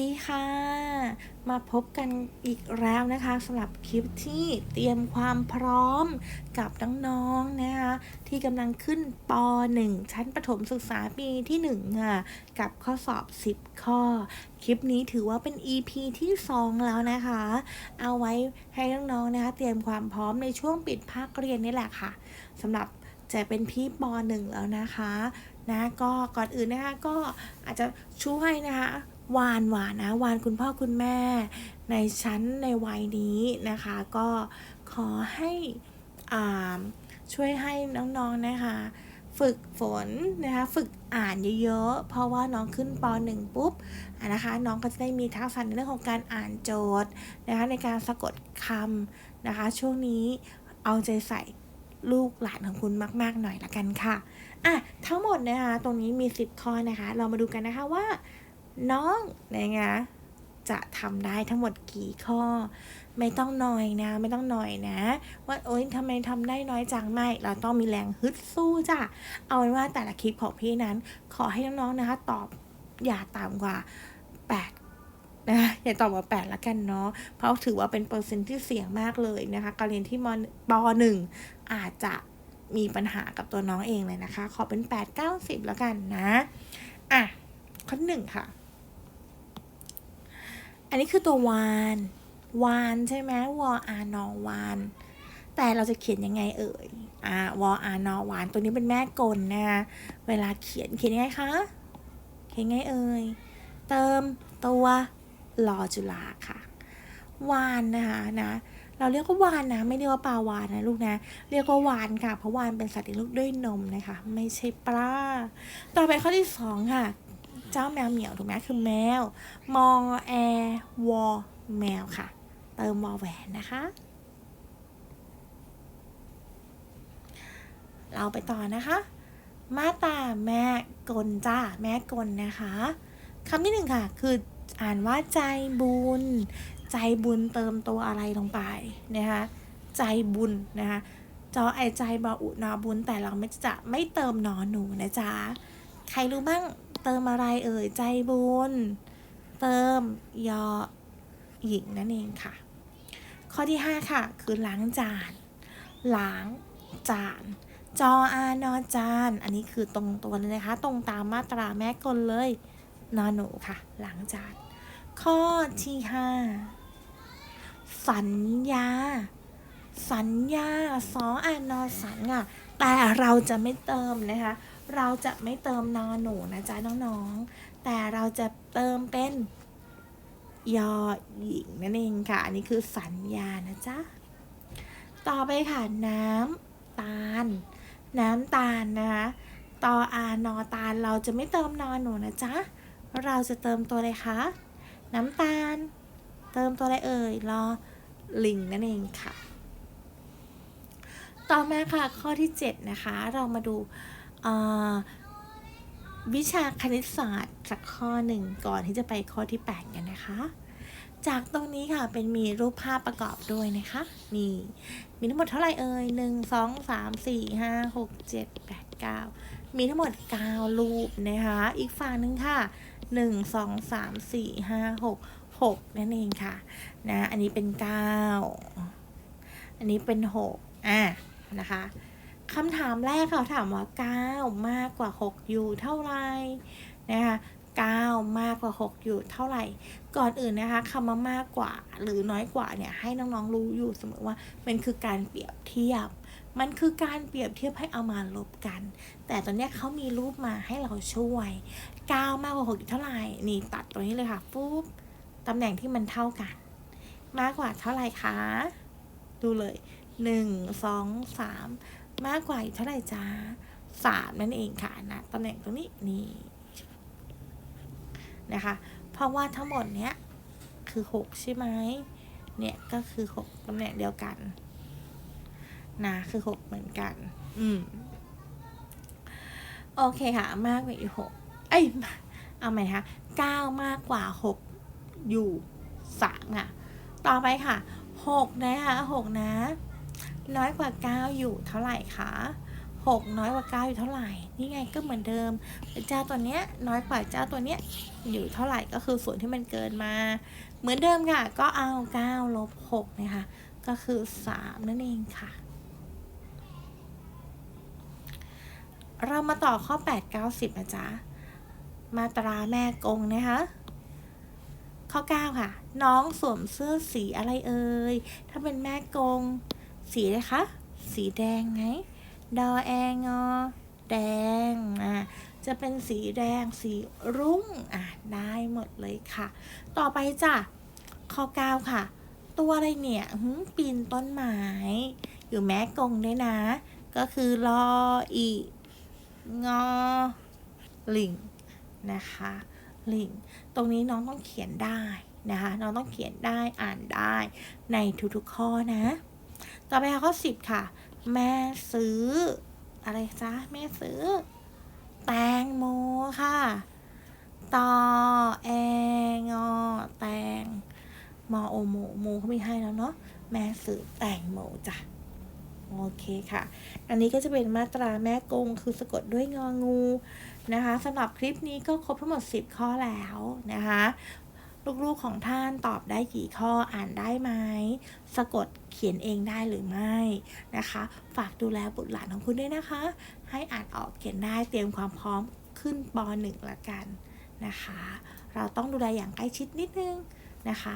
ดีค่ะ มาพบกันอีกแล้วนะคะสำหรับคลิปที่เตรียมความพร้อมกับน้องๆนะคะที่กำลังขึ้นป .1 ชั้นประถมศึกษาปีที่1ค่ะกับข้อสอบ 10 ข้อ คลิปนี้ถือว่าเป็น EP ที่ 2 แล้วนะคะ เอาไว้ให้น้องๆนะคะเตรียมความพร้อมในช่วงปิดภาคเรียนนี่แหละค่ะสำหรับจะเป็นพี่ป .1 แล้วนะคะนะก็ก่อนอื่นนะคะก็อาจจะช่วยนะคะ วานหวานนะวานคุณพ่อคุณแม่ ในชั้นในวัยนี้นะคะ ก็ขอให้อ่าช่วยให้น้องๆนะคะฝึกฝนนะคะฝึกอ่านเยอะๆ เพราะว่าน้องขึ้นป .1 ปุ๊บะนะคะน้องก็จะได้มีทักษะในเรื่องของการอ่านโจทย์นะคะในการสะกดคำนะคะช่วงนี้เอาใจใส่ลูกหลานของคุณมาก ๆ หน่อยละกันค่ะอะทั้งหมดนะคะตรงนี้มี 10 ข้อนะคะ เรามาดูกันนะคะว่า น้องนะคะจะทำได้ทั้งหมดกี่ข้อ ไม่ต้องหน่อยนะ ไม่ต้องหน่อยนะ ว่าโอ๊ยทำไมทำได้น้อยจังไม่เราต้องมีแรงฮึดสู้จ้ะเอาเป็นว่าแต่ละคลิปของพี่นั้น ขอให้น้องๆนะคะ ตอบอย่าต่ำกว่า 8นะอย่าต่ำกว่า8ละกันเนาะ เพราะถือว่าเป็นเปอร์เซ็นต์ที่เสี่ยงมากเลยนะคะการเรียนที่มปหนึ่งอาจจะมีปัญหากับตัวน้องเองเลยนะคะ ขอเป็น8 9 10แล้วกันนะ อะ ข้อหนึ่งค่ะ อันนี้คือตัววาน วานใช่ไหมวออานอวาน แต่เราจะเขียนยังไงเอ่ยอ่าวออานอวาน ตัวนี้เป็นแม่กลนะคะเวลาเขียนเขียนยังไงคะ เขียนยังไงเอ่ย เติมตัวรอจุฬาค่ะ วานนะคะนะ เราเรียกว่าวานนะ ไม่เรียกว่าปลาวานนะลูกนะ เรียกว่าวานค่ะ เพราะวานเป็นสัตว์เลี้ยงลูกด้วยนมนะคะ ไม่ใช่ปลา ต่อไปข้อที่สองค่ะ เจ้าแมวเหมียวถูกไหมคือแมว มอแอวอแมวค่ะ เติมวอแหวนนะคะ เราไปต่อนะคะ มาตาแม่กลจ้าแม่กลนะคะคำที่หนึ่งค่ะ คืออ่านว่าใจบุญ ใจบุญเติมตัวอะไรลงไปนะคะ ใจบุญนะคะจอไอใจบออุนอบุญแต่เราไม่จะไม่เติมนอนหนูนะจ๊ะ ใครรู้บ้าง เติมอะไรเอ่ยใจบุญ เติมยอหญิงนั่นเองค่ะ ข้อที่ 5 ค่ะ คือล้างจานล้างจานจออานอจาน อันนี้คือตรงตัวเลยนะคะ ตรงตามมาตราแม่กลเลยนอนหนูค่ะล้างจานข้อที่5สัญญา สัญญาสออานอสัญอะแต่เราจะไม่เติมนะคะ เราจะไม่เติมนอหนูนะจ๊ะน้องๆ แต่เราจะเติมเป็นยอหญิงนั่นเองค่ะ อันนี้คือสัญญานะจ๊ะ ต่อไปค่ะ น้ำตาล น้ำตาลนะคะตออานอตาลเราจะไม่เติมนอหนูนะจ๊ะ เราจะเติมตัวอะไรคะ น้ำตาล เติมตัวอะไรเอ่ยรอลิงนั่นเองค่ะ ต่อมาค่ะข้อที่ 7 นะคะ เรามาดูวิชาคณิตศาสตร์สักข้อหนึ่งก่อนที่จะไปข้อที่ 8 กันนะคะ จากตรงนี้ค่ะเป็นมีรูปภาพประกอบด้วยนะคะนี่มีทั้งหมดเท่าไหร่เอ่ยหนึ่งสองสามสี่ห้าหกเจ็ดแปดเก้ามีทั้งหมด 9 รูปนะคะ อีกฝั่งนึงค่ะหนึ่งสองสามสี่ห้าหกหกนั่นเองค่ะนะอันนี้เป็น 9 อันนี้เป็น 6อะ นะคะคำถามแรกเขาถามว่า 9 มากกว่า 6 อยู่เท่าไหร่นะคะ9 มากกว่า 6 อยู่เท่าไหร่ ก่อนอื่นนะคะคำว่ามากกว่าหรือน้อยกว่าเนี่ยให้น้องๆรู้อยู่เสมอว่ามันคือการเปรียบเทียบ มันคือการเปรียบเทียบให้เอามาลบกัน แต่ตอนนี้เขามีรูปมาให้เราช่วย 9 มากกว่า 6 อยู่เท่าไหร่ นี่ตัดตรงนี้เลยค่ะปุ๊บตำแหน่งที่มันเท่ากัน มากกว่าเท่าไหร่คะ ดูเลย 1 2 3มมากกว่าอยู่เท่าไหร่จ้าสามนั่นเองค่ะนะตำแหน่งตรงนี้นี่นะคะ เพราะว่าทั้งหมดเนี้ยคือหกใช่ไหมเนี่ยก็คือหกตำแหน่งเดียวกันนะคือหกเหมือนกัน อืมโอเคค่ะ มากกว่าอีกหกเอ้ยเอาไหมคะเก้ามากกว่าหกอยู่สามอะ ต่อไปค่ะหกนะคะหกนะ น้อยกว่า 9 อยู่เท่าไหร่คะหกน้อยกว่าเก้าอยู่เท่าไหร่ นี่ไงก็เหมือนเดิม เจ้าตัวเนี้ยน้อยกว่าเจ้าตัวเนี้ยอยู่เท่าไหร่ก็คือส่วนที่มันเกินมา เหมือนเดิมค่ะ ก็เอาเก้าลบหกนะคะก็คือสามนั่นเองค่ะ เรามาต่อข้อ 8 9 0นะจ๊ะ มาตราแม่กงนะคะข้อ 9 ค่ะ น้องสวมเสื้อสีอะไรเอ่ย ถ้าเป็นแม่กง สีอะไรคะ สีแดงไงดอแองอแดงอะจะเป็นสีแดงสีรุ้งอะได้หมดเลยค่ะ ต่อไปจ้ะข้อ9ค่ะ ตัวอะไรเนี่ยหึปีนต้นไม้อยู่แม่กงด้วยนะ ก็คือรออีงอลิงนะคะลิงตรงนี้น้องต้องเขียนได้นะคะ น้องต้องเขียนได้อ่านได้ในทุกๆข้อนะ ต่อไปค่ะข้อสิบค่ะ แม่ซื้อ อะไรจ๊ะแม่ซื้อ แตงโมค่ะตอแองอแตงมอโอโมโมเขาไม่ให้แล้วเนาะแม่ซื้อแตงโมจ้ะโอเคค่ะ อันนี้ก็จะเป็นมาตราแม่กงคือสะกดด้วยงองูนะคะสำหรับคลิปนี้ก็ครบทั้งหมด 10 ข้อแล้วนะคะ ลูกๆของท่านตอบได้กี่ข้ออ่านได้ไหมสะกดเขียนเองได้หรือไม่นะคะ ฝากดูแลบุตรหลานของคุณด้วยนะคะ ให้อ่านออกเขียนได้เตรียมความพร้อมขึ้นป .1 ละกันนะคะ เราต้องดูแลอย่างใกล้ชิดนิดนึงนะคะ